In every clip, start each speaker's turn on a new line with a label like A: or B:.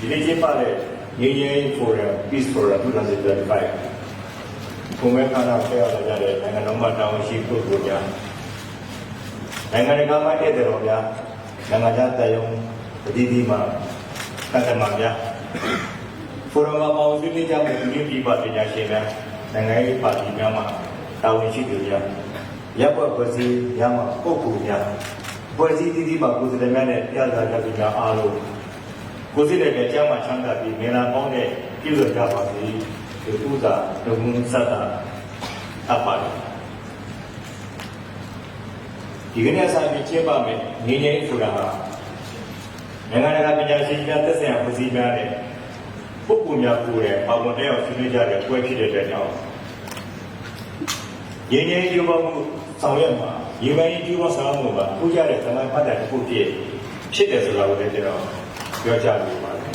A: ဒီနေ့ကျင်းပတဲ့ငြိမ်းချမ်းရေး forum peace forum 2025ဘုံမဲခန္ဓာဖျက်ရကြတဲ့နိုင်ငံတော်မှာတာဝန်ရှိပုဂ္ဂိုလ်များနိုင်ငံတကာမှာတည်တော်များနိုင်ငံခြားတယုံအသီးသီးမှာတန်တမာများဖိုရမ်မှာပေါင်းစည်းနေကြတဲ့လူကြီးပြည်ပပညာရှင်များနိုင်ငံရေးပါတီများမှတာဝန်ရှိသူများရပ်ဘက်ဖွဲ့စည်းရမှပုဂ္ဂိုလ်များဖွဲ့စည်းတည်တည်မှာကိုယ်စားလှယ်များနဲ့ပြသကြသူများအားလုံး ကိုယ်စားလှယ်တွေကြားမှာချမ်းသာပြီးမင်္ဂလာပေါင်းတဲ့ပြုလုပ်ကြပါစေဒီဥစ္စာဒုံစတာအပ်ပါတယ်ဒီကနေ့ဆိုင်ပြီးကျင်းပမယ်ငင်းငင်းဆိုတာဟာနိုင်ငံတကာပညာရှင်များသက်ဆိုင်ရာဖွဲ့စည်းများနဲ့ပုဂ္ဂိုလ်များကိုယ်တိုင်ပါဝင်တဲ့အောင်ဆွေးနွေးကြတဲ့ပွဲဖြစ်တဲ့အတွက်ကြောင့်ရင်းရင်းကြိုးပမ်းမှုဆောင်ရွက်မှာရေပန်းကြီးကြိုးပမ်းဆောင်ရွက်မှုမှာထူးခြားတဲ့သမိုင်းပတ်သက်တစ်ခုဖြစ်ဖြစ်တယ်ဆိုတာကိုလည်းကျွန်တော် ပြောကြလိုပါတယ်။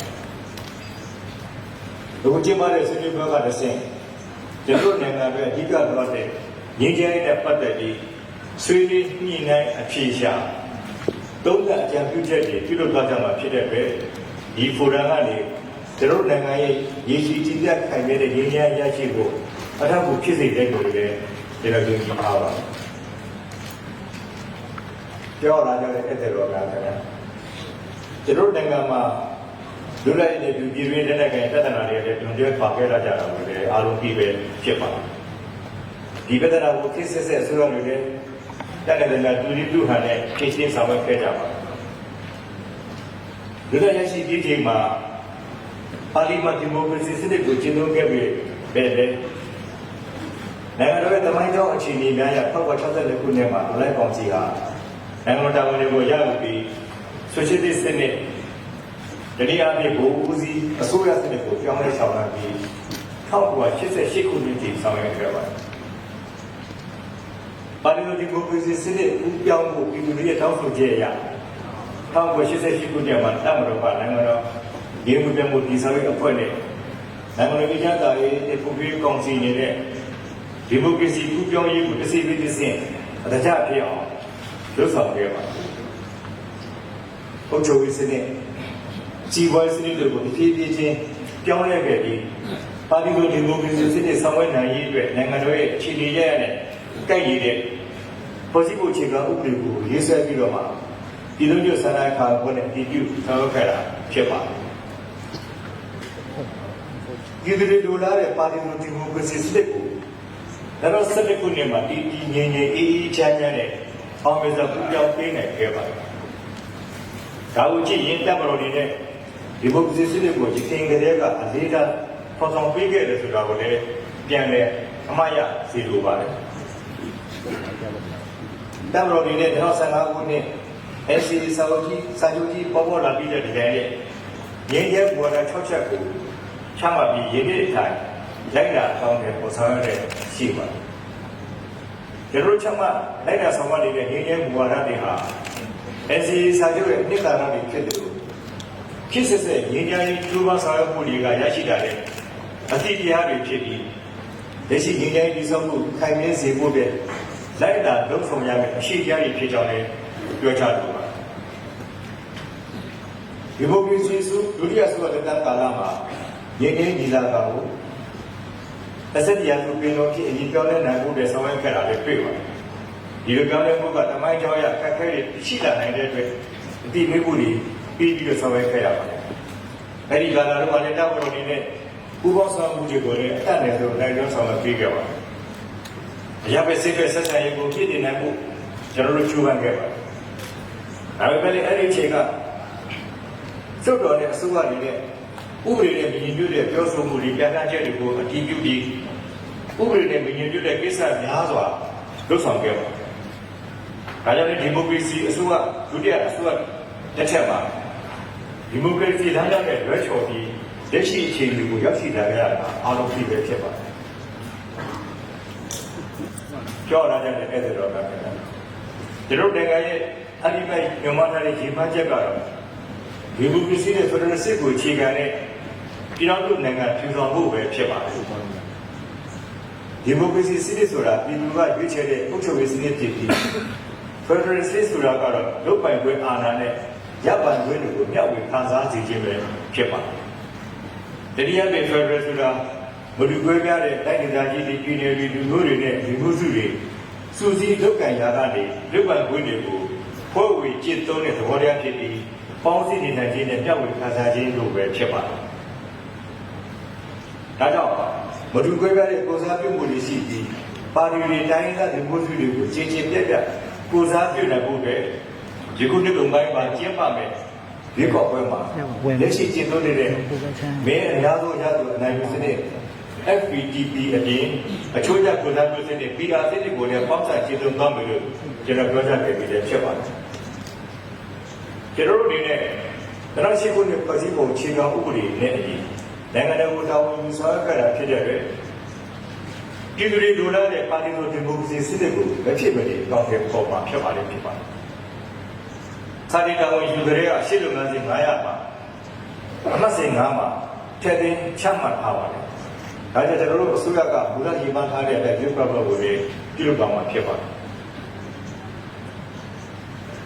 A: ဒီကျင်းပတဲ့ဆွေးနွေးပွဲကတစ်ဆင့်ကျွန်တော်နိုင်ငံရဲ့အဓိကတော့တဲ့ငြိမ်းချမ်းရေးနဲ့ပတ်သက်ပြီးဆွေးနွေးညှိနှိုင်းအဖြေရှာသုံးသပ်အကြံပြုချက်တွေပြုလုပ်သွားကြမှာဖြစ်တဲ့အတွက်ဒီဖိုရမ်ကနေကျွန်တော်နိုင်ငံရဲ့ရည်ရှိတည်တဲ့ခိုင်မြဲတဲ့ရင်းနှီးရရှိဖို့အထောက်အကူဖြစ်စေတဲ့ကိုလည်းကျွန်တော်ယုံကြည်ပါပါတယ်ပြောလာကြတဲ့အဲ့တဲ့တော်ကလည်း ကျွန်တော်နိုင်ငံမှာလူလိုက်တဲ့ပြည်ပြည်ရင်းတဲ့နိုင်ငံပြဿနာတွေလည်းတွင်တွဲပါခဲ့လာကြတာလို့လည်းအားလုံးပြီးပဲဖြစ်ပါတယ်ဒီပြဿနာကိုသိစစ်စစ်ဆိုရလို့လည်းတက်တဲ့များတူတူဟန်နဲ့ဖြည့်ရှင်းဆောင်ရွက်ခဲ့ကြပါတယ်လူလိုက်ရရှိဒီချိန်မှာပါလီမန်ဒီမိုကရေစီစနစ်ကိုကျင့်သုံးခဲ့ပြီးပဲလေနိုင်ငံတော်ရဲ့သမိုင်းကြောင်းအခြေအနေများရ1962ခုနှစ်မှာလူလိုက်ကောင်စီဟာနိုင်ငံတော်တာဝန်တွေကိုရယူပြီး ဆိုရှယ်လစ်စနစ်တတိယအဖြစ်ကိုဦးစီးအစိုးရစနစ်ကိုပြောင်းလဲဆောင်လာပြီး1988ခုနှစ်ထိဆောင်ရွက်ခဲ့ပါတယ်ပါလီမန်ဒီမိုကရေစီစနစ်ဦးပြောင်းဖို့ပြည်သူတွေရဲ့တောင်းဆိုချက်အရ1988ခုနှစ်မှာတပ်မတော်ကနိုင်ငံတော်ဒီမှုပြမှုဒီဆောင်ရွက်အဖွဲ့နဲ့နိုင်ငံတော်ပြည်သားရေးအပူပြေကောင်စီနေတဲ့ဒီမိုကရေစီကူးပြောင်းရေးကိုတစ်စိတ်တစ်စိတ်အတကြဖြစ်အောင်လုပ်ဆောင်ခဲ့ပါတယ်။ ဟုတ်ချုပ်ရေးစနစ်ကြီးပွားစနစ်တွေကိုတစ်ပြေးပြေးချင်းပြောင်းလဲခဲ့ပြီးပါတီလိုဒီမိုကရေစီစနစ်ဆောင်ရွက်နိုင်ရေးအတွက်နိုင်ငံတော်ရဲ့အခြေအနေရရတဲ့ကိုက်ရည်တဲ့ပေါ်စီဖို့အခြေခံဥပဒေကိုရေးဆွဲပြီးတော့မှပြည်သူ့ညွတ်ဆန္ဒခါဘုနဲ့တည်ပြုဆောင်ရွက်ခဲ့တာဖြစ်ပါတယ်။ဒီဒီလိုလာတဲ့ပါတီလိုဒီမိုကရေစီစနစ်ကိုဒါတော့စနစ်ခုနှစ်မှာတည်တည်ငြိမ်ငြိမ်အေးအေးချမ်းချမ်းနဲ့အောင်မြင်စွာပူပြောင်းပေးနိုင်ခဲ့ပါတယ်။ ဒါကိုကြည့်ရင်တပ်မတော်တွေနဲ့ဒီမိုကရေစီစနစ်ကိုဒီကင်ကလေးကအလေးထားဖော်ဆောင်ပေးခဲ့တယ်ဆိုတာကိုလည်းပြန်လဲအမှားရစီလိုပါတယ်။တပ်မတော်တွေနဲ့2015ခုနှစ် NCA စာချုပ်ကြီးစာချုပ်ကြီးပေါ်ပေါ်လာပြီးတဲ့ဒီကနေ့ရင်းရဲပေါ်လာ6ချက်ကိုချမှတ်ပြီးရင်းနှီးအထိုင်လိုက်လာအောင်တဲ့ပေါ်ဆောင်ရတဲ့ရှိပါတယ်။ကျွန်တော်ချမှတ်လိုက်လာဆောင်ရနေတဲ့ရင်းရဲမူဝါဒတွေဟာ NCA စာချုပ်ရဲ့အနှစ်သာရတွေဖြစ်တယ်လို့ဖြစ်စစ်စစ်ရင်းရဲကျိုးပန်းဆောင်ရွက်မှုတွေကရရှိတာတဲ့အသည့်တရားတွေဖြစ်ပြီးလက်ရှိရင်းရဲပြည်ဆုံးမှုခိုင်မြဲစေဖို့တဲ့လိုက်လာလုံဆောင်ရမယ့်အရှိတရားတွေဖြစ်ကြောင်းလည်းပြောချလိုပါတယ်ဒီမိုကရေစီစုဒုတိယစုလက်ထက်ကာလမှာရင်းနှီးညီလာခံကိုတစ်ဆက်တည်းရသူပင်တော်ဖြစ်အရင်ပြောင်းလဲနိုင်ဖို့တဲ့ဆောင်ရွက်ခဲ့တာလည်းတွေ့ပါတယ် ဒီလိုပြောင်းလဲမှုကတမိုင်းကြောင်းရခက်ခဲတွေရှိလာနိုင်တဲ့အတွက်အတိမေးမှုတွေပြီးပြီးတော့ဆောင်ရွက်ခဲ့ရပါတယ်အဲဒီကာလတော့ကလည်းတောက်တော်နေနဲ့ဥပ္ပဆောင်မှုတွေကိုလည်းအတတ်နဲ့ဆိုနိုင်ရောဆောင်ရွက်ပေးခဲ့ပါတယ်အရာပဲစိတ်ပဲဆက်ဆံရေးကိုဖြစ်တည်နိုင်မှုကျွန်တော်တို့ကြိုးပမ်းခဲ့ပါတယ်ဒါပေမဲ့အဲ့ဒီအချိန်ကသုတ်တော်နဲ့အစိုးရတွေနဲ့ဥပဒေနဲ့မြင်ပြုတဲ့ပြောဆိုမှုတွေပြဋ္ဌာန်းချက်တွေကိုအတည်ပြုပြီးဥပဒေနဲ့မြင်ပြုတဲ့ကိစ္စများစွာလုပ်ဆောင်ခဲ့ပါတယ်။ ဒါကြောင့်ဒီမိုကရေစီအစိုးရဒုတိယအစိုးရလက်ထက်မှာဒီမိုကရေစီလမ်းကြောင်းနဲ့လွှဲချော်ပြီးလက်ရှိအခြေအနေကိုရောက်ရှိလာကြတာအားလုံးဖြစ်ပဲဖြစ်ပါတယ်။ကြောက်လာကြတဲ့အဲ့ဒီတော့ကကျွန်တော်နိုင်ငံရဲ့အဓိပ္ပာယ်မြန်မာတိုင်းရေမှန်းချက်ကတော့ဒီမိုကရေစီနဲ့ဖက်ဒရယ်စစ်ကိုအခြေခံတဲ့ပြည်တော်စုနိုင်ငံထူထောင်ဖို့ပဲဖြစ်ပါတယ်ဒီမိုကရေစီစနစ်ဆိုတာပြည်သူကရွေးချယ်တဲ့အုပ်ချုပ်ရေးစနစ်ဖြစ်ပြီး ဖက်ဒရယ်စစ်ဆိုတာကတော့လုတ်ပိုင်ခွင့်အာဏာနဲ့စရပ်ပန်ခွင့်တွေကိုမျှဝေခံစားစေခြင်းပဲဖြစ်ပါတယ်တတိယပေဖရယ်ဆိုတာမလူကွဲပြားတဲ့တိုင်းဒေသကြီးတွေပြည်နယ်တွေလူမျိုးတွေနဲ့လူမှုစုတွေစူးစီးလုပ်ကံရာကနေလွတ်ပန်ခွင့်တွေကိုဖွဲ့ဝေကျင့်သုံးတဲ့သဘောတရားဖြစ်ပြီးပေါင်းစည်းနေနိုင်ခြင်းနဲ့မျှဝေခံစားခြင်းတို့ပဲဖြစ်ပါတယ်ဒါကြောင့်မလူကွဲပြားတဲ့ကိုစားပြုမှုတွေရှိပြီးပါတီတွေတိုင်းဒေသလူမျိုးစုတွေကိုချင်းချင်းပြက်ပြက် ကိုစားပြုနိုင်ဖို့အတွက်ဒီခုနှစ်ကုန်ပိုင်းမှာကျင်းပမယ်ဒီကောက်ပွဲမှာလက်ရှိကျင်းသုံးနေတဲ့မင်းအများဆုံးရသူအနိုင်ယူစနစ် FPTP အပြင်အချို့ကြကိုစားပြုစနစ် PR စနစ်ကိုလည်းပေါင်းစပ်ကျင်းသုံးသွားမယ်လို့ကျွန်တော်ပြောကြားခဲ့ပြီးလည်းဖြစ်ပါတယ်ကျွန်တော်တို့အနေနဲ့တရရှိခုနှစ်ပြည်စည်းပုံခြေခံဥပဒေနဲ့အညီနိုင်ငံတော်ကိုတာဝန်ယူဆောင်ရွက်ကြတာဖြစ်တဲ့အတွက် ပြည်သူတွေလိုလားတဲ့ပါတီလိုဒီမိုကရေစီစနစ်ကိုလက်ဖြစ်မနေကောင်းတဲ့ပေါ်မှာဖြစ်ပါလိမ့်ဖြစ်ပါတယ်။စာတီတာဝန်ယူကြတဲ့ရှစ်လုပ်ငန်းစဉ်900မှာအမှတ်စဉ်9မှာထည့်သွင်းချမှတ်ထားပါတယ်။ဒါကြောင့်ကျွန်တော်တို့အစိုးရကမူလရည်မှန်းထားတဲ့အတိုင်းဒီပရောဂရမ်ကိုလည်းပြုလုပ်သွားမှာဖြစ်ပါတယ်။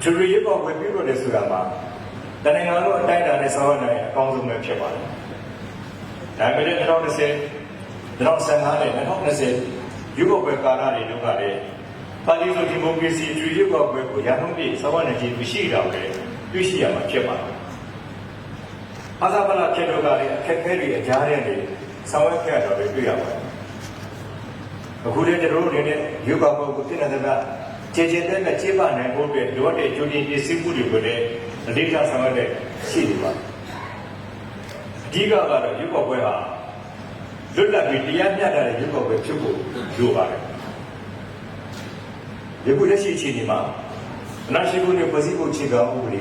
A: သူရည်ပေါ်ဝင်ပြုလုပ်တဲ့ဆိုတာမှာတနင်္ဂနွေလိုအတိုင်းအတာနဲ့ဆောင်ရွက်နိုင်အကောင်းဆုံးပဲဖြစ်ပါတယ်။ဒါပေမဲ့2010 2015နဲ့2020ရုပ်ောက်ပွဲကာလတွေတုန်းကလည်းပါတီဆိုဒီမိုကရေစီအကျွေးရုပ်ောက်ပွဲကိုရဟန်းပြည်စောင့်နေခြင်းမရှိတော့ပဲတွေ့ရှိရမှာဖြစ်ပါတယ်။အာသာပလာဖြစ်တော့ကလည်းအခက်အခဲတွေအကြားထဲနေဆောင်ရွက်ခဲ့တော့လည်းတွေ့ရပါတယ်။အခုလည်းကျွန်တော်တို့အနေနဲ့ရုပ်ောက်ပွဲကိုသိနေတဲ့ကကျေကျေတဲ့နဲ့ကျေပနိုင်ဖို့အတွက်လိုအပ်တဲ့ကြိုတင်ပြင်ဆင်မှုတွေကိုလည်းအလေးထားဆောင်ရွက်တဲ့ရှိနေပါတယ်။အဓိကကတော့ရုပ်ောက်ပွဲဟာ လွတ်လပ်ပြီးတရားမျှတတဲ့ရုပ်ောက်ပွဲဖြစ်ဖို့လိုပါတယ်။ယခုလက်ရှိအခြေအနေမှာအနာရှိခုနဲ့ပြည်စည်းဖို့ခြေကောင်းဥပဒေ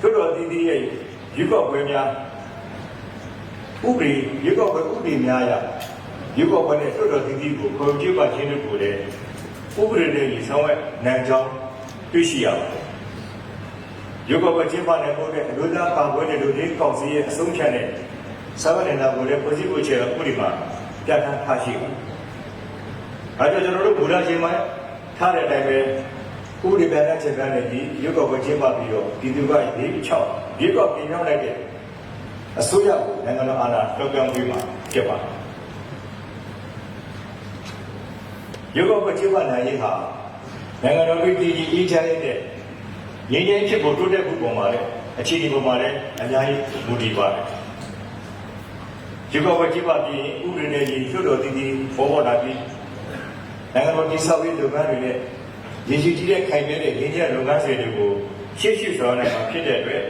A: တို့တော်တည်တည်ရဲ့ရုပ်ောက်ပွဲများဥပဒေရုပ်ောက်ပွဲဥပဒေများရရုပ်ောက်ပွဲနဲ့တို့တော်တည်တည်ကိုခေါ်ကြည့်ပါခြင်းတို့ကိုလည်းဥပဒေတွေကြီးဆောင်ရွက်နိုင်ကြောင်းတွေ့ရှိရပါတယ်။ရုပ်ောက်ပွဲကျင်းပနိုင်ဖို့အတွက်အလို့သားပါပွဲတွေလူကြီးကောက်စီရဲ့အဆုံးဖြတ်နဲ့ စာဝတ်နေတာကိုလည်းပြည်စည်းဖို့ခြေဥပဒေမှာပြဋ္ဌာန်းထားရှိပါတယ်။အဲကြောင့်ကျွန်တော်တို့ဘုရားရှင်မှာထားတဲ့အတိုင်းပဲဥပဒေပြန်တဲ့ချက်ပြန်တဲ့ဒီရုပ်ောက်ပွဲကျင်းပပြီးတော့ဒီသူကဒီ6ရုပ်ောက်ပြင်ရောက်လိုက်တဲ့အစိုးရကိုနိုင်ငံတော်အာဏာလွှဲပြောင်းပေးမှာဖြစ်ပါတယ်။ရုပ်ောက်ပွဲကျင်းပနိုင်ရေးဟာနိုင်ငံတော်ပြည်ပြည်အေးချမ်းတဲ့ငြိမ်းချမ်းဖြစ်ဖို့တိုးတက်ဖို့ပုံပါလေအခြေအနေပုံပါလေအများကြီးမူတည်ပါတယ်။ ဒီကောဝကြည့်ပါပြီးဥပဒေနဲ့ရေကျွတ်တော်တည်တည်ပေါ်ပေါ်လာပြီးနိုင်ငံတော်ကြီးဆောက်ရေးလုပ်ငန်းတွေနဲ့ရည်ရှိကြည့်တဲ့ခိုင်မြဲတဲ့ရင်းနှီးလုပ်ငန်းစဉ်တွေကိုရှေ့ရှုဆောင်နိုင်မှာဖြစ်တဲ့အတွက်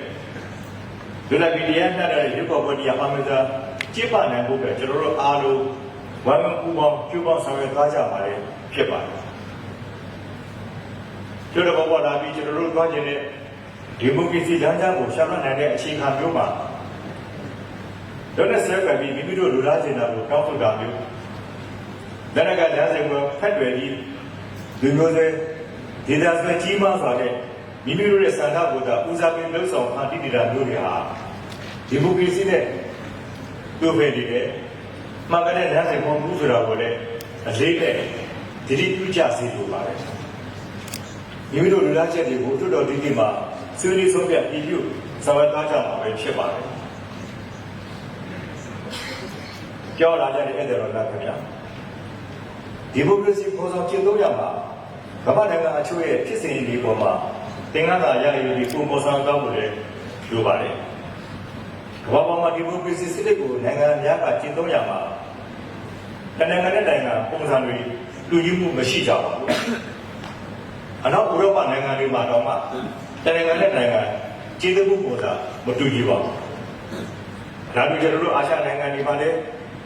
A: လူလာပြည်တရားနှက်တဲ့ရုပ်ပေါ်ပေါ်တရားအမှန်တရားကြည့်ပါနိုင်ဖို့ပဲကျွန်တော်တို့အားလုံးဝမ်းမပူပေါင်းကျူပေါင်းဆောင်ရွက်သွားကြပါလေဖြစ်ပါတယ်ကျွတ်တော်ပေါ်ပေါ်လာပြီးကျွန်တော်တို့သွားခြင်းတဲ့ဒီမိုကရေစီလမ်းကြောင်းကိုရှာမှတ်နိုင်တဲ့အခြေခံမျိုးမှာ တော့နဲ့ဆက်ပြီးမိမိတို့လူသားကျင်တာကိုတောင်းဆိုတာမျိုးလက်နက်ကလမ်းစဉ်ကိုဖက်တွယ်ပြီးလူမျိုးတွေဒေသဆွေကြီးမားစွာနဲ့မိမိတို့ရဲ့စံထားကိုသာဦးစားပေးလှုပ်ဆောင်အားတည်နေတာမျိုးတွေဟာဒီမိုကရေစီနဲ့တို့ပဲနေတယ်မှန်ကန်တဲ့လမ်းစဉ်ပေါ်မှုဆိုတာကိုလည်းအလေးနဲ့ဒီတိပြုကြစေလိုပါတယ်မိမိတို့လူသားချက်တွေကိုတွတ်တော်ဒီဒီမှာဆွေးနွေးဆုံးဖြတ်ပြီးပြုဆောင်ရွက်သားကြမှာပဲဖြစ်ပါတယ် ပြောလာကြတဲ့အဲ့ဒါတော့လားခင်ဗျာဒီမိုကရေစီပေါ်ဆောင်ကျင့်သုံးရမှာကမ္ဘာနိုင်ငံအချို့ရဲ့ဖြစ်စဉ်တွေပေါ်မှာသင်္ကန်းသာရရည်ဒီပုံပေါ်ဆောင်ကောင်းမှုလည်းလိုပါတယ်ကမ္ဘာပေါ်မှာဒီမိုကရေစီစနစ်ကိုနိုင်ငံများကကျင့်သုံးရမှာနိုင်ငံနဲ့နိုင်ငံပုံစံတွေလူကြီးမှုမရှိကြပါဘူးအနောက်ဥရောပနိုင်ငံတွေမှာတော့မှနိုင်ငံနဲ့နိုင်ငံကျင့်သုံးမှုပုံစံမတူညီပါဘူးဒါတို့ကျွန်တော်တို့အာရှနိုင်ငံတွေမှာလည်း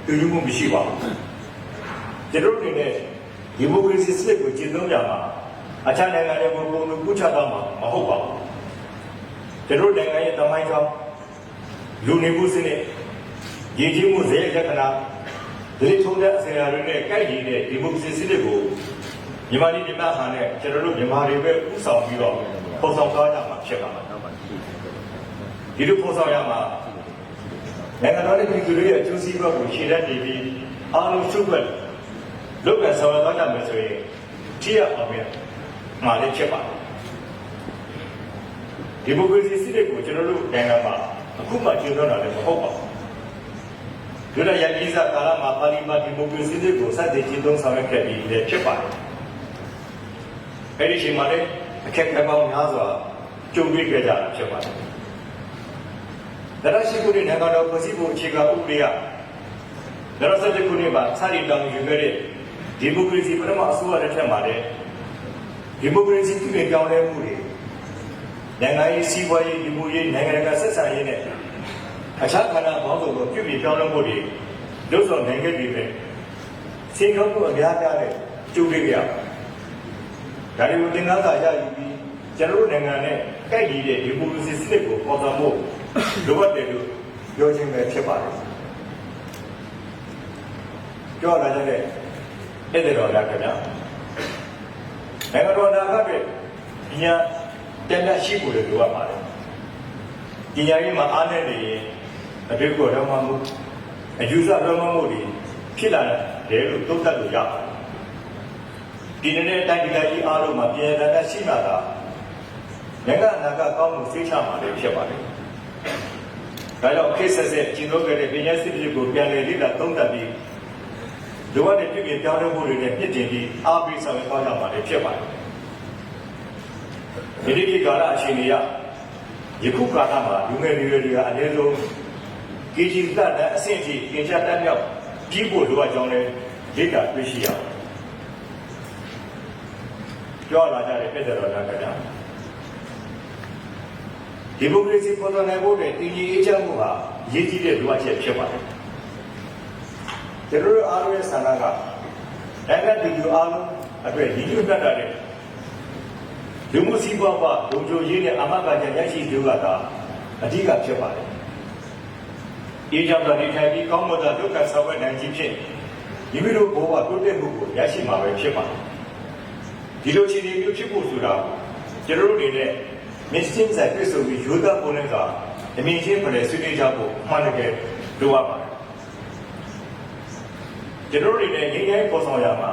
A: တူညီမှုမရှိပါဘူးကျွန်တော်တို့အနေနဲ့ဒီမိုကရေစီစနစ်ကိုကျင့်သုံးကြမှာအခြားနိုင်ငံတွေကိုပုံလို့ကူးချတော့မှာမဟုတ်ပါဘူးကျွန်တော်နိုင်ငံရဲ့တမိုင်းကြောင်းလူနေမှုစနစ်ရည်ကြီးမှုဇေယျလက္ခဏာဒီထုံးတဲ့အစီအရာတွေနဲ့ကိုက်ညီတဲ့ဒီမိုကရေစီစနစ်ကိုမြန်မာပြည်ပြည်သားဟာနဲ့ကျွန်တော်တို့မြန်မာတွေပဲဥဆောင်ပြီးတော့ပုံဆောင်သွားကြမှာဖြစ်ပါမယ်ဒီလိုပုံဆောင်ရမှာ နိုင်ငံတော်ရဲ့ပြည်သူတွေရဲ့အကျိုးစီးပွားကိုရှေ့တန်းနေပြီးအားလုံးရှုပ်ွက်လုပ်ငန်းဆောင်ရွက်သွားကြမယ်ဆိုရင်ထိရအောင်ရမှာလည်းဖြစ်ပါတယ်ဒီမိုကရေစီစနစ်ကိုကျွန်တော်တို့နိုင်ငံမှာအခုမှကျင့်သုံးတာလည်းမဟုတ်ပါဘူးဒုတိယကြီးစားကာလမှာပါလီမန်ဒီမိုကရေစီစနစ်ကိုစတင်ကျင့်သုံးဆောင်ရွက်ခဲ့ပြီးလည်းဖြစ်ပါတယ်အဲဒီအချိန်မှာလည်းအခက်အခဲပေါင်းများစွာကြုံတွေ့ခဲ့ကြတာဖြစ်ပါတယ် ဒါရရှိခုနှစ်နိုင်ငံတော်ဖွဲ့စည်းပုံအခြေခံဥပဒေကဒါရစတဲ့ခုနှစ်မှာစတင်တောင်းယူခဲ့တဲ့ဒီမိုကရေစီပထမအစိုးရလက်ထက်မှာလည်းဒီမိုကရေစီပြည်ပြောင်းလဲမှုတွေနိုင်ငံရေးစီးပွားရေးဒီမိုရေးနိုင်ငံတကာဆက်ဆံရေးနဲ့အခြားခန္ဓာပေါင်းစုံကိုပြုပြင်ပြောင်းလဲမှုတွေလုပ်ဆောင်နိုင်ခဲ့ပြီပဲစေကောင်းမှုအများကြီးနဲ့ကျူးလေးကြဒါတွေကိုသင်္ကန်းစာရယူပြီးကျွန်တော်တို့နိုင်ငံနဲ့ကိုက်ညီတဲ့ဒီမိုကရေစီစနစ်ကိုပေါ်ဆောင်ဖို့ လိုအပ်တယ်လို့ပြောခြင်းပဲဖြစ်ပါတယ်ပြောလာကြတဲ့အဲ့ဒီတော့လည်းခင်ဗျာနိုင်ငံတော်နာဂတ်တွေညာတက်လက်ရှိဖို့လည်းလိုအပ်ပါတယ်။ဒီညာရေးမှာအားနဲ့နေရင်အတွေ့ကိုတော့မှမှုအယူဆတော့မှမှုတွေဖြစ်လာတယ်လို့သုံးသပ်လို့ရပါတယ်။ဒီနေ့နဲ့တိုင်းပြည်ကြီးအားလုံးမှာပြည်ထန်တဲ့ရှိမှသာနိုင်ငံအနာဂတ်ကောင်းမှုသိချမှာလည်းဖြစ်ပါတယ်။ ဒါကြောင့်ခေတ်ဆက်ဆက်ကျင့်သုံးခဲ့တဲ့ပညာစစ်တွေကိုပြန်လည်လေ့လာသုံးသပ်ပြီးလိုအပ်တဲ့ပြည်ပြည်ပြောင်းလဲမှုတွေနဲ့ပြည့်တင်ပြီးအားပေးဆောင်ရွက်သွားကြမှာလည်းဖြစ်ပါတယ်။ဒီနေ့ဒီကာလအခြေအနေရယခုကာလမှာလူငယ်လူရွယ်တွေကအနည်းဆုံး KG သက်တဲ့အဆင့်အထိသင်ကြားတတ်မြောက်ကြီးဖို့လိုအပ်ကြောင်းလည်းလေ့လာတွေ့ရှိရအောင်ပြောလာကြတဲ့ပြည်တော်လာကြတာ ဒီမိုကရေစီပေါ်တော်နိုင်ဖို့တဲ့တည်ကြည်အေးချမ်းမှုဟာရည်ကြီးတဲ့လိုအပ်ချက်ဖြစ်ပါတယ်ကျွန်တော်တို့အားလုံးရဲ့ဆန္ဒကနိုင်ငံပြည်သူအားလုံးအတွက်ရည်ရွယ်တတ်တဲ့လူမှုစီးပွားကဒုံချိုရေးနဲ့အမတ်ကကြရရှိသူကသာအဓိကဖြစ်ပါတယ်။အေးကြောင့်ဒီထိုင်ပြီးကောင်းမွန်သောဒုက္ခဆောင်ရွက်နိုင်ခြင်းဖြင့်မိမိတို့ဘဝတိုးတက်မှုကိုရရှိမှာပဲဖြစ်ပါတယ်။ဒီလိုခြေနေမျိုးဖြစ်ဖို့ဆိုတာကျွန်တော်တို့အနေနဲ့ မစ္စတင်ဆိုင်ပြဆိုပြီးယူသားပုံနဲ့ကအမြင်ချင်းဖလှယ်ဆွေးနွေးကြဖို့မှန်တကယ်လိုအပ်ပါတယ်။ကျွန်တော်တို့အနေနဲ့ငြိမ်းချမ်းပေါ်ဆောင်ရမှာ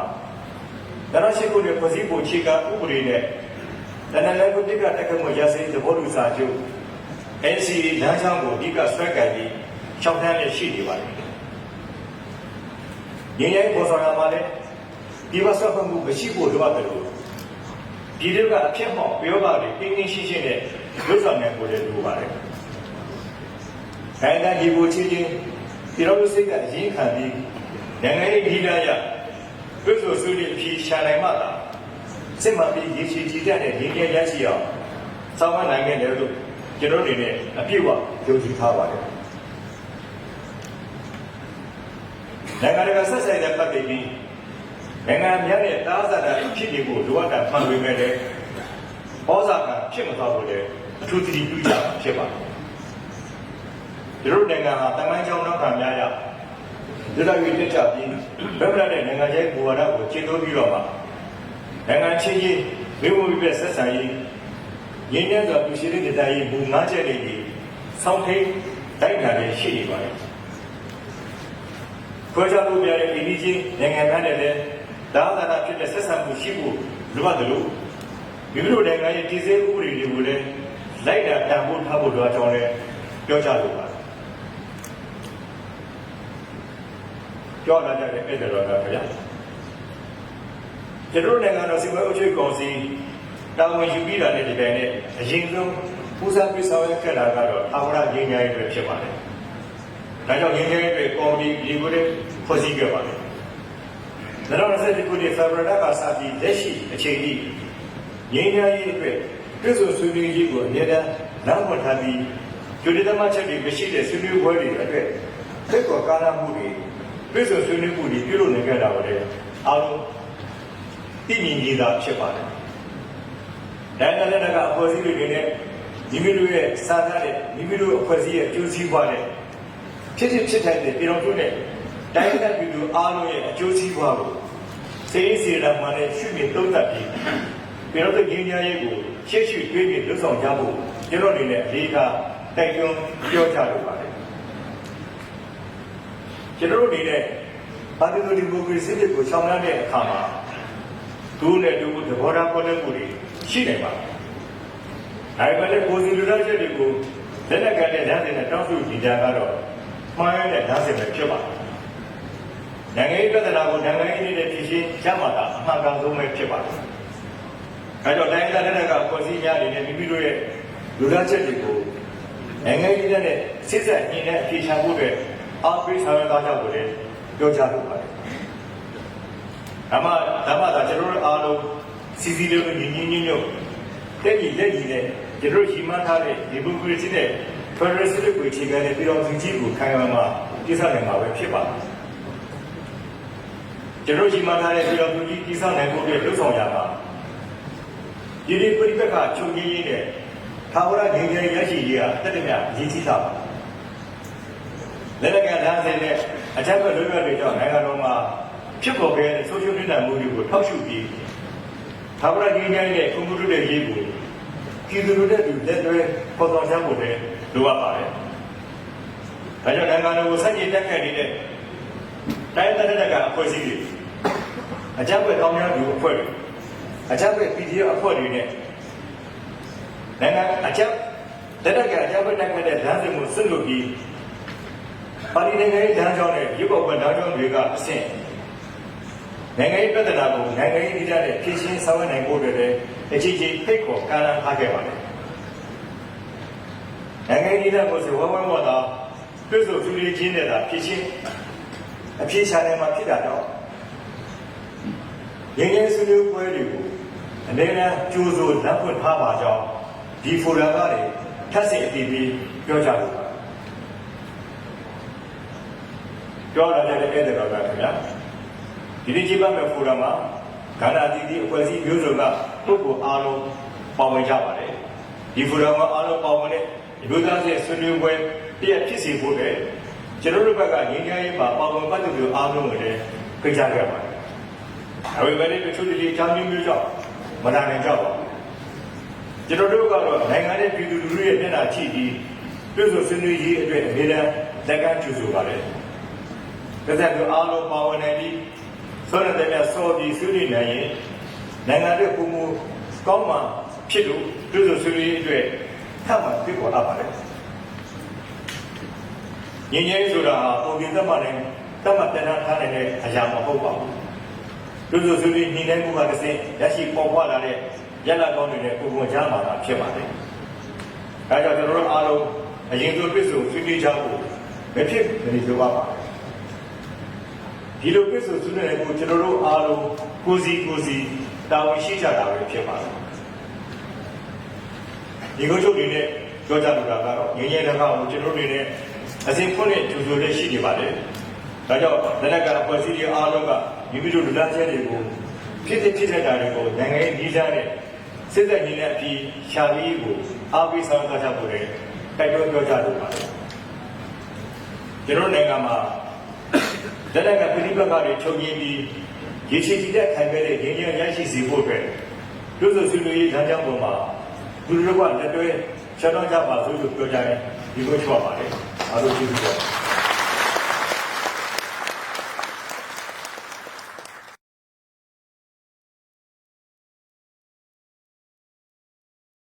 A: ဒါရရှိကိုတဲ့ဖွဲ့စည်းပုံခြေကဥပဒေနဲ့တနင်္လာနေ့ကတက္ကမရစေသဘောတူစာချုပ် NCA လမ်းကြောင်းကိုအဓိကဆွဲကင်ပြီးရှောက်ထမ်းနဲ့ရှိနေပါတယ်။ငြိမ်းချမ်းပေါ်ဆောင်ရမှာလည်းဒီဘဆွတ်မှုမရှိဖို့လိုအပ်တယ်လို့ ဒီတွေကအဖြစ်မောက်ပြောပါလေတင်းတင်းရှင်းရှင်းနဲ့လွတ်ဆောင်နေကိုလည်းလိုပါတယ်။နိုင်ငံဒီကိုချင်းချင်းဒီလိုစိတ်ကအရင်ခံပြီးနိုင်ငံရေးဒီလာရပြည့်စုံစုရည်ဖြေရှာနိုင်မှသာစစ်မှန်ပြီးရေချီကြည်တဲ့ရင်းရဲရရှိအောင်စောင့်မနိုင်ခဲ့တယ်လို့ကျွန်တော်အနေနဲ့အပြည့်အဝယုံကြည်ထားပါတယ်နိုင်ငံတကာဆက်ဆံတဲ့ပတ်သက်ပြီး နိုင်ငံများနဲ့တားဆတာဖြစ်နေဖို့လိုအပ်တာမှန်ပေမဲ့လည်းဩဇာကဖြစ်မသွားဘူးလေအထူးသတိပြုကြဖြစ်ပါတယ်ကျွန်တော်နိုင်ငံဟာတမိုင်းကြောင်းနောက်ခံများရဒီလိုမျိုးတက်ကြပြီးဗက်ဗလာတဲ့နိုင်ငံခြားဘူဝါဒကိုကျင့်သုံးပြီးတော့မှနိုင်ငံချင်းချင်းမိဘမိဘဆက်ဆံရေးရင်းနှီးစွာပြုရှိတဲ့တရားရေးမူငါးချက်တွေကြီးဆောင်းထိန်တိုက်တာလည်းရှိနေပါတယ်။ခွဲခြားလို့ပြတဲ့အိန္ဒိချင်းနိုင်ငံသားတွေလည်း ဒါသာသာဖြစ်တဲ့ဆက်ဆံမှုရှိဖို့လိုအပ်တယ်လို့မိမိတို့နိုင်ငံရဲ့တည်ဆဲဥပဒေတွေကိုလည်းလိုက်တာတန်ဖိုးထားဖို့လိုအပ်ကြောင်းလည်းပြောကြလိုပါတယ်။ပြောလာကြတဲ့အဲ့ဒါတော့ခင်ဗျာ။ကျွန်တော်နိုင်ငံတော်စီမံအုပ်ချုပ်ကောင်စီတာဝန်ယူပြီးတာနဲ့ဒီပိုင်းနဲ့အရင်ဆုံးပူဇော်ပြဆောင်ရခဲ့တာကတော့အာဝရငြိမ်းချမ်းရေးတွေဖြစ်ပါတယ်။ဒါကြောင့်ငြိမ်းချမ်းရေးတွေကော်မတီဒီကိုလည်းဖွဲ့စည်းခဲ့ပါတယ်။ ဒါတော့ဆက်ဒီခုဒီဖေဗရဒါကစပြီးလက်ရှိအခြေအနေငြိမ်းချမ်းရေးအတွက်ပြည်စုံဆွေးနွေးရေးကိုအမြဲတမ်းနောက်မှထားပြီးကျိုးဒီသမားချက်တွေမရှိတဲ့ဆွေးနွေးပွဲတွေအတွက်သက်တော်ကာလမှုတွေပြည်စုံဆွေးနွေးမှုတွေပြုလုပ်နေကြတာပါလေအားလုံးသိမြင်ကြီးတာဖြစ်ပါတယ်။နိုင်ငံလက်နက်ကအဖွဲ့စည်းတွေနဲ့မိမိတို့ရဲ့စာသားနဲ့မိမိတို့အဖွဲ့အစည်းရဲ့အကျိုးစီးပွားနဲ့ဖြစ်ဖြစ်ဖြစ်ထိုက်တဲ့ပြည်တော်စုနဲ့တိုင်းဒေသပြည်သူအားလုံးရဲ့အကျိုးစီးပွားကို စေရေးစေတာမှန်တဲ့ရှုမြင်သုံးသပ်ပြီးပြည်တော်စုငြိမ်းချမ်းရေးကိုရှေ့ရှုတွေးပြီးလွတ်ဆောင်ကြဖို့ကျွန်တော်အနေနဲ့အလေးထားတိုက်တွန်းပြောကြလိုပါတယ်ကျွန်တော်တို့အနေနဲ့ပါတီလိုဒီမိုကရေစီတွေကိုရှောင်ရတဲ့အခါမှာဒုနဲ့ဒုသဘောထားပေါ်တဲ့မှုတွေရှိနေပါတယ်။ဒဒါပေမဲ့ကိုယ်စီလူသားချက်တွေကိုလက်နက်ကတဲ့ဓာတ်တွေနဲ့တောင်းစုကြည်ကြကတော့မှားရတဲ့ဓာတ်တွေပဲဖြစ်ပါတယ်။ နိုင်ငံရေးပြဿနာကိုနိုင်ငံရေးနဲ့ဖြေရှင်းကြမှာတာအမှန်ကန်ဆုံးပဲဖြစ်ပါတယ်။အဲကြောင့်တိုင်းဒေသနဲ့ကကိုယ်စီများနေနဲ့မိမိတို့ရဲ့လူသားချက်တွေကိုနိုင်ငံရေးနဲ့စစ်ဆက်ညီနဲ့ဖြေရှာဖို့အတွက်အားပေးဆောင်ရွက်သားကြဖို့လည်းပြောကြားလိုပါတယ်။ဒါမှဒါမှသာကျွန်တော်တို့အားလုံးစီစီလေးကိုညီညီညွတ်ညွတ်တဲ့ညီလက်ညီနဲ့ကျွန်တော်ရှိမှန်းထားတဲ့ဒီမိုကရေစီနဲ့ဖက်ဒရယ်စနစ်ကိုအခြေခံတဲ့ပြည်တော်စုကြီးကိုခိုင်မာမှာပြသနိုင်မှာပဲဖြစ်ပါတယ်။ ကျွန်တော်ရှိမှန်းထားတဲ့ပြည်တော်စုကြီးပြသနိုင်ဖို့အတွက်လှုပ်ဆောင်ရမှာဒီဒီပြိပက္ခချုပ်ငြိမ်းရေးနဲ့သာဝရငြိမ်းချမ်းရေးရရှိရေးဟာတက်တဲ့မြတ်ရည်ကြီးတာပါ။လက်နက်ကလမ်းစဉ်နဲ့အကြမ်းဖက်လွတ်လပ်တွေကြောင့်နိုင်ငံတော်မှာဖြစ်ပေါ်ခဲ့တဲ့ဆိုရှယ်ပြည်နယ်မှုတွေကိုထောက်ရှုပြီးသာဝရငြိမ်းချမ်းရေးနဲ့ကွန်ပျူတာရဲ့ရေးကိုပြည်သူတို့နဲ့တူလက်တွဲပေါ်ဆောင်ကြဖို့လည်းလိုအပ်ပါတယ်။ဒါကြောင့်နိုင်ငံတော်ကိုစက်ကြီးတက်ခဲ့နေတဲ့ တိုင်းဒေသကအဖွဲ့အစည်းတွေအကြမ်းဖက်ကောင်းများသူအဖွဲ့တွေအကြမ်းဖက် PDF အဖွဲ့တွေနဲ့နိုင်ငံအကြမ်းလက်နက်ကအကြမ်းဖက်တက်ခဲ့တဲ့လမ်းစဉ်ကိုဆွတ်လွတ်ပြီးပါတီနိုင်ငံရေးလမ်းကြောင်းနဲ့ရုပ်ပေါ်လမ်းကြောင်းတွေကအဆင့်နိုင်ငံရေးပြဿနာကိုနိုင်ငံရေးအကြမ်းနဲ့ဖြေရှင်းဆောင်ရွက်နိုင်ဖို့အတွက်လည်းအကြီးကြီးဖိတ်ခေါ်ကမ်းလှမ်းထားခဲ့ပါတယ်။နိုင်ငံရေးလမ်းကိုဆိုဝဝဝသာပြည့်စုံသူတွေချင်းတဲ့တာဖြေရှင်း အဖြေရှာနိုင်မှာဖြစ်တာတော့ရင်းရင်းဆွေးနွေးပွဲတွေကိုအနေနဲ့ကြိုးစိုးလက်ဖွင့်ထားပါကြောင်းဒီဖိုရမ်ကလည်းထပ်ဆင့်အတီးပြီးပြောကြလို့ပြောရတဲ့အဲ့ဒါတော့ခင်ဗျာဒီနေ့ကြည့်ပါမယ်ဖိုရမ်မှာကန္နာတီတီအဖွဲ့အစည်းမျိုးစုံကပုဂ္ဂိုလ်အားလုံးပါဝင်ကြပါတယ်ဒီဖိုရမ်မှာအားလုံးပါဝင်တဲ့ဒီလိုသားရဲ့ဆွေးနွေးပွဲတည့်ဖြစ်စီဖို့တဲ့ ကျွန်တော်တို့ဘက်ကငြိမ်းချမ်းရေးမှာပါဝင်ပတ်သက်သူအားလုံးကိုလည်းဖိတ်ကြားခဲ့ပါတယ်ဒါပေမဲ့တချို့ဒီအကြောင်းမျိုးမျိုးကြောင့်မနာနိုင်ကြပါဘူးကျွန်တော်တို့ကတော့နိုင်ငံရဲ့ပြည်သူလူထုရဲ့မျက်နှာချိပြီးပြည်သူဆွေးနွေးရေးအတွက်အမြဲတမ်းလက်ကမ်းကြိုဆိုပါတယ်ဒါကြောင့်အားလုံးပါဝင်နေပြီးဆောရတဲ့မြတ်စောပြီးဆွေးနွေးနိုင်ရင်နိုင်ငံရဲ့ပုံမူကောင်းမှဖြစ်လို့ပြည်သူဆွေးနွေးရေးအတွက်ထပ်မံပြပေါ်လာပါတယ် ငင်းငယ်ဆိုတာပုံပြင်သက်မှလည်းတတ်မှတ်ပြန်ထားနိုင်တဲ့အရာမဟုတ်ပါဘူးလူစုစုပြီးညီနိုင်မှုကတစ်စင်းရရှိပေါ်ပွားလာတဲ့ရလကောင်းတွေနဲ့ပုံပုံချမ်းပါတာဖြစ်ပါတယ်။ဒါကြောင့်ကျွန်တော်တို့အားလုံးအရင်ဆုံးပြည့်စုံဆွေးနွေးကြဖို့မဖြစ်မနေလိုပါပါဒီလိုပြည့်စုံဆွေးနွေးတဲ့ကိုကျွန်တော်တို့အားလုံးကိုစီကိုစီတာဝန်ရှိကြတာပဲဖြစ်ပါတယ်။ဒီကုန်းချုပ်တွေနဲ့ပြောကြလိုတာကတော့ငြင်းငြင်းတကားကိုကျွန်တော်တို့တွေနဲ့ အစဉ်ဖွင့်တဲ့ကျူဆိုလေးရှိနေပါတယ်။ဒါကြောင့်လက်နက်ကအဖွဲ့အစည်းတွေအားလုံးကမိမိတို့လူသားချင်းတွေကိုဖြစ်ဖြစ်ဖြစ်တဲ့တာတွေကိုနိုင်ငံရေးကြီးစားတဲ့စစ်သက်ကြီးနဲ့အပြီးရှာပြီးကိုအားပေးဆောင်သွားကြဖို့လည်းတိုက်တွန်းပြောကြလိုပါတယ်ကျွန်တော်နိုင်ငံမှာလက်နက်ကပြည်ပကတွေချုပ်ငင်းပြီးရေချီတည်တဲ့ခံခဲ့တဲ့ရင်းရရရှိစေဖို့အတွက်လူစုစုလူရေးလမ်းကြောင်းပေါ်မှာလူတို့ကလက်တွဲချက်တော့ကြပါစို့လို့ပြောကြတယ်ဒီလိုချော့ပါတယ် အားလုံးကျေးဇူးပါ